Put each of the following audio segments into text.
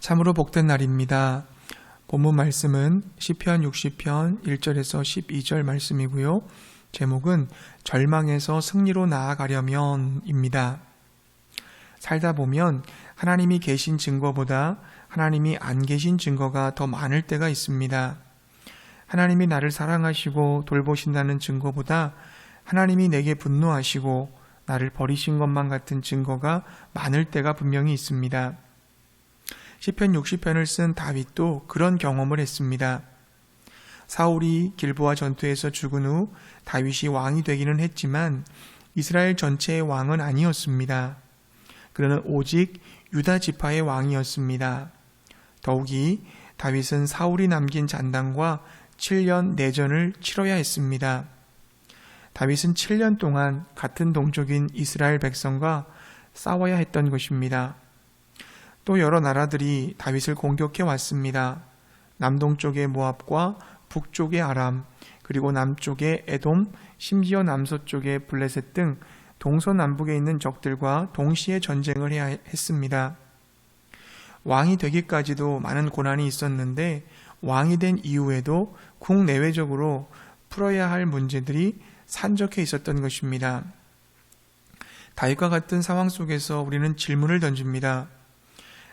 참으로 복된 날입니다. 본문 말씀은 시편 60편 1절에서 12절 말씀이고요. 제목은 절망에서 승리로 나아가려면입니다. 살다 보면 하나님이 계신 증거보다 하나님이 안 계신 증거가 더 많을 때가 있습니다. 하나님이 나를 사랑하시고 돌보신다는 증거보다 하나님이 내게 분노하시고 나를 버리신 것만 같은 증거가 많을 때가 분명히 있습니다. 시편 60편을 쓴 다윗도 그런 경험을 했습니다. 사울이 길보아 전투에서 죽은 후 다윗이 왕이 되기는 했지만 이스라엘 전체의 왕은 아니었습니다. 그는 오직 유다 지파의 왕이었습니다. 더욱이 다윗은 사울이 남긴 잔당과 7년 내전을 치러야 했습니다. 다윗은 7년 동안 같은 동족인 이스라엘 백성과 싸워야 했던 것입니다. 또 여러 나라들이 다윗을 공격해 왔습니다. 남동쪽의 모압과 북쪽의 아람, 그리고 남쪽의 에돔, 심지어 남서쪽의 블레셋 등 동서남북에 있는 적들과 동시에 전쟁을 해야 했습니다. 왕이 되기까지도 많은 고난이 있었는데 왕이 된 이후에도 국내외적으로 풀어야 할 문제들이 산적해 있었던 것입니다. 다윗과 같은 상황 속에서 우리는 질문을 던집니다.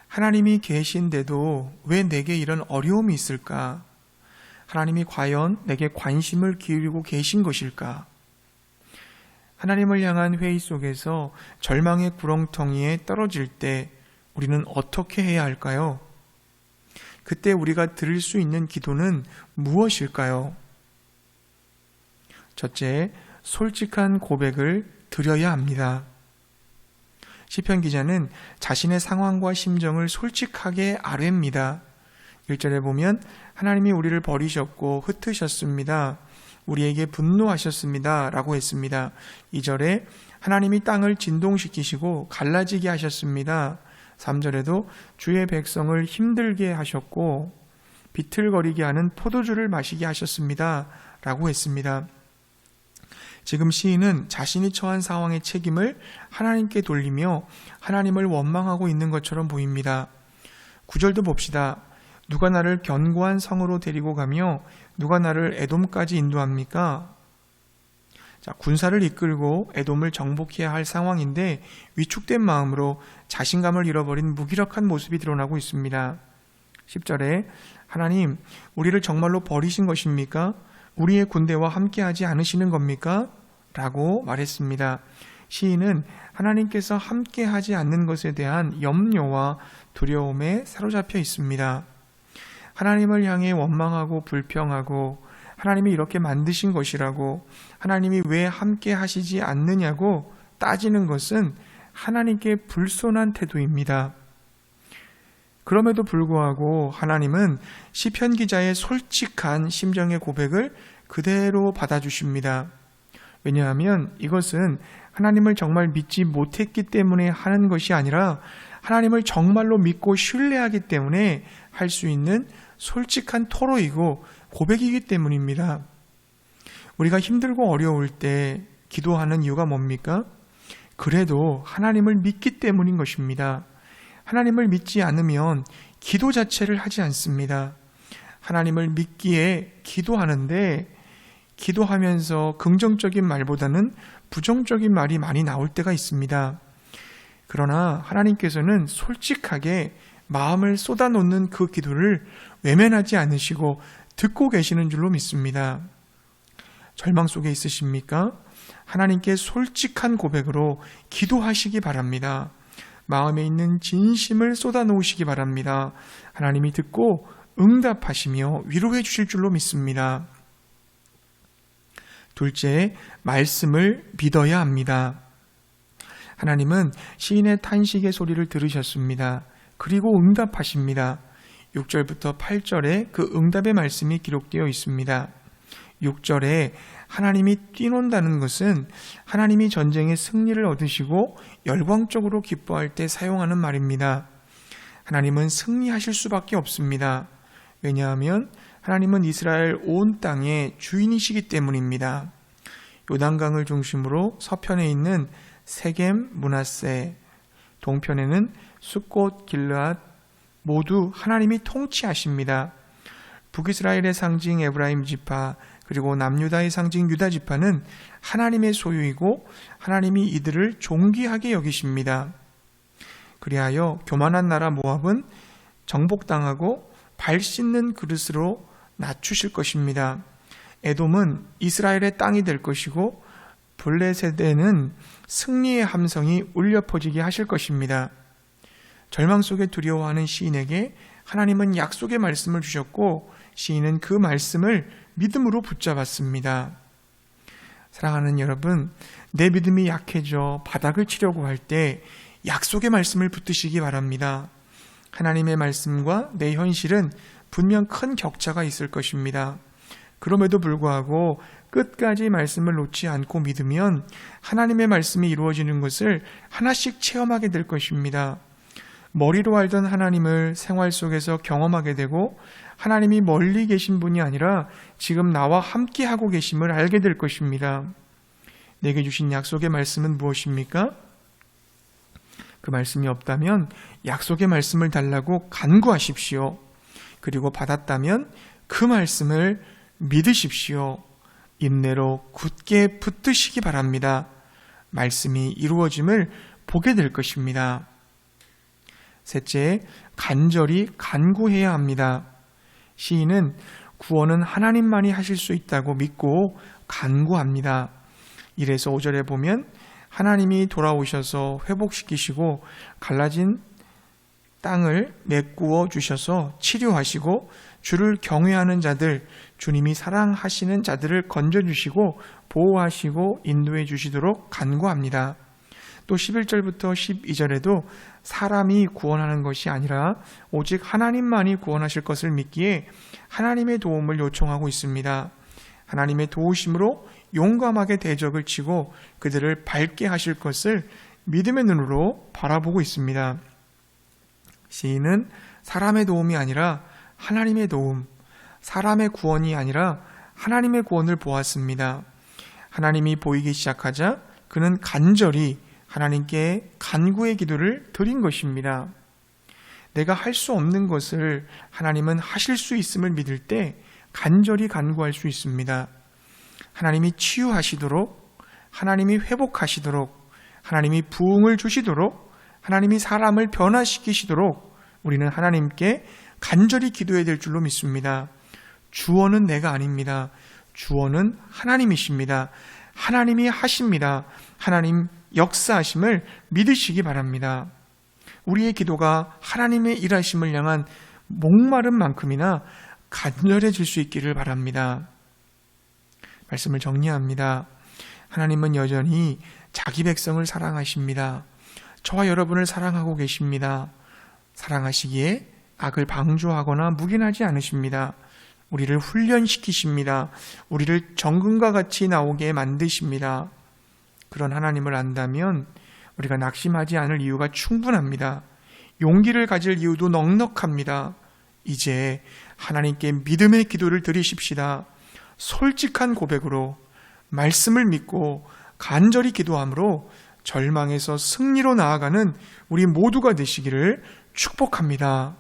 하나님이 계신데도 왜 내게 이런 어려움이 있을까? 하나님이 과연 내게 관심을 기울이고 계신 것일까? 하나님을 향한 회의 속에서 절망의 구렁텅이에 떨어질 때 우리는 어떻게 해야 할까요? 그때 우리가 드릴 수 있는 기도는 무엇일까요? 첫째, 솔직한 고백을 드려야 합니다. 시편 기자는 자신의 상황과 심정을 솔직하게 아뢰입니다. 1절에 보면 하나님이 우리를 버리셨고 흩으셨습니다. 우리에게 분노하셨습니다. 라고 했습니다. 2절에 하나님이 땅을 진동시키시고 갈라지게 하셨습니다. 3절에도 주의 백성을 힘들게 하셨고 비틀거리게 하는 포도주를 마시게 하셨습니다. 라고 했습니다. 지금 시인은 자신이 처한 상황의 책임을 하나님께 돌리며 하나님을 원망하고 있는 것처럼 보입니다. 구절도 봅시다. 누가 나를 견고한 성으로 데리고 가며 누가 나를 에돔까지 인도합니까? 자, 군사를 이끌고 에돔을 정복해야 할 상황인데 위축된 마음으로 자신감을 잃어버린 무기력한 모습이 드러나고 있습니다. 10절에 하나님, 우리를 정말로 버리신 것입니까? 우리의 군대와 함께하지 않으시는 겁니까? 라고 말했습니다. 시인은 하나님께서 함께하지 않는 것에 대한 염려와 두려움에 사로잡혀 있습니다. 하나님을 향해 원망하고 불평하고 하나님이 이렇게 만드신 것이라고 하나님이 왜 함께 하시지 않느냐고 따지는 것은 하나님께 불손한 태도입니다. 그럼에도 불구하고 하나님은 시편 기자의 솔직한 심정의 고백을 그대로 받아주십니다. 왜냐하면 이것은 하나님을 정말 믿지 못했기 때문에 하는 것이 아니라 하나님을 정말로 믿고 신뢰하기 때문에 할 수 있는 솔직한 토로이고 고백이기 때문입니다. 우리가 힘들고 어려울 때 기도하는 이유가 뭡니까? 그래도 하나님을 믿기 때문인 것입니다. 하나님을 믿지 않으면 기도 자체를 하지 않습니다. 하나님을 믿기에 기도하는데 기도하면서 긍정적인 말보다는 부정적인 말이 많이 나올 때가 있습니다. 그러나 하나님께서는 솔직하게 마음을 쏟아놓는 그 기도를 외면하지 않으시고 듣고 계시는 줄로 믿습니다. 절망 속에 있으십니까? 하나님께 솔직한 고백으로 기도하시기 바랍니다. 마음에 있는 진심을 쏟아놓으시기 바랍니다. 하나님이 듣고 응답하시며 위로해 주실 줄로 믿습니다. 둘째, 말씀을 믿어야 합니다. 하나님은 시인의 탄식의 소리를 들으셨습니다. 그리고 응답하십니다. 6절부터 8절에 그 응답의 말씀이 기록되어 있습니다. 6절에 하나님이 뛰논다는 것은 하나님이 전쟁의 승리를 얻으시고 열광적으로 기뻐할 때 사용하는 말입니다. 하나님은 승리하실 수밖에 없습니다. 왜냐하면 하나님은 이스라엘 온 땅의 주인이시기 때문입니다. 요단강을 중심으로 서편에 있는 세겜, 문하세, 동편에는 숫꽃, 길르앗, 모두 하나님이 통치하십니다. 북이스라엘의 상징 에브라임 지파 그리고 남유다의 상징 유다 지파는 하나님의 소유이고 하나님이 이들을 존귀하게 여기십니다. 그리하여 교만한 나라 모압은 정복당하고 발 씻는 그릇으로 낮추실 것입니다. 에돔은 이스라엘의 땅이 될 것이고 블레세대는 승리의 함성이 울려 퍼지게 하실 것입니다. 절망 속에 두려워하는 시인에게 하나님은 약속의 말씀을 주셨고 시인은 그 말씀을 믿음으로 붙잡았습니다. 사랑하는 여러분, 내 믿음이 약해져 바닥을 치려고 할 때 약속의 말씀을 붙드시기 바랍니다. 하나님의 말씀과 내 현실은 분명 큰 격차가 있을 것입니다. 그럼에도 불구하고 끝까지 말씀을 놓지 않고 믿으면 하나님의 말씀이 이루어지는 것을 하나씩 체험하게 될 것입니다. 머리로 알던 하나님을 생활 속에서 경험하게 되고 하나님이 멀리 계신 분이 아니라 지금 나와 함께 하고 계심을 알게 될 것입니다. 내게 주신 약속의 말씀은 무엇입니까? 그 말씀이 없다면 약속의 말씀을 달라고 간구하십시오. 그리고 받았다면 그 말씀을 믿으십시오. 인내로 굳게 붙드시기 바랍니다. 말씀이 이루어짐을 보게 될 것입니다. 셋째, 간절히 간구해야 합니다. 시인은 구원은 하나님만이 하실 수 있다고 믿고 간구합니다. 이래서 5절에 보면 하나님이 돌아오셔서 회복시키시고 갈라진 땅을 메꾸어 주셔서 치료하시고 주를 경외하는 자들, 주님이 사랑하시는 자들을 건져주시고 보호하시고 인도해 주시도록 간구합니다. 또 11절부터 12절에도 사람이 구원하는 것이 아니라 오직 하나님만이 구원하실 것을 믿기에 하나님의 도움을 요청하고 있습니다. 하나님의 도우심으로 용감하게 대적을 치고 그들을 밝게 하실 것을 믿음의 눈으로 바라보고 있습니다. 시인은 사람의 도움이 아니라 하나님의 도움, 사람의 구원이 아니라 하나님의 구원을 보았습니다. 하나님이 보이기 시작하자 그는 간절히 하나님께 간구의 기도를 드린 것입니다. 내가 할 수 없는 것을 하나님은 하실 수 있음을 믿을 때 간절히 간구할 수 있습니다. 하나님이 치유하시도록, 하나님이 회복하시도록, 하나님이 부흥을 주시도록, 하나님이 사람을 변화시키시도록 우리는 하나님께 간절히 기도해야 될 줄로 믿습니다. 주어는 내가 아닙니다. 주어는 하나님이십니다. 하나님이 하십니다. 하나님 역사하심을 믿으시기 바랍니다. 우리의 기도가 하나님의 일하심을 향한 목마른 만큼이나 간절해질 수 있기를 바랍니다. 말씀을 정리합니다. 하나님은 여전히 자기 백성을 사랑하십니다. 저와 여러분을 사랑하고 계십니다. 사랑하시기에 악을 방조하거나 묵인하지 않으십니다. 우리를 훈련시키십니다. 우리를 정금과 같이 나오게 만드십니다. 그런 하나님을 안다면 우리가 낙심하지 않을 이유가 충분합니다. 용기를 가질 이유도 넉넉합니다. 이제 하나님께 믿음의 기도를 드리십시다. 솔직한 고백으로 말씀을 믿고 간절히 기도함으로 절망에서 승리로 나아가는 우리 모두가 되시기를 축복합니다.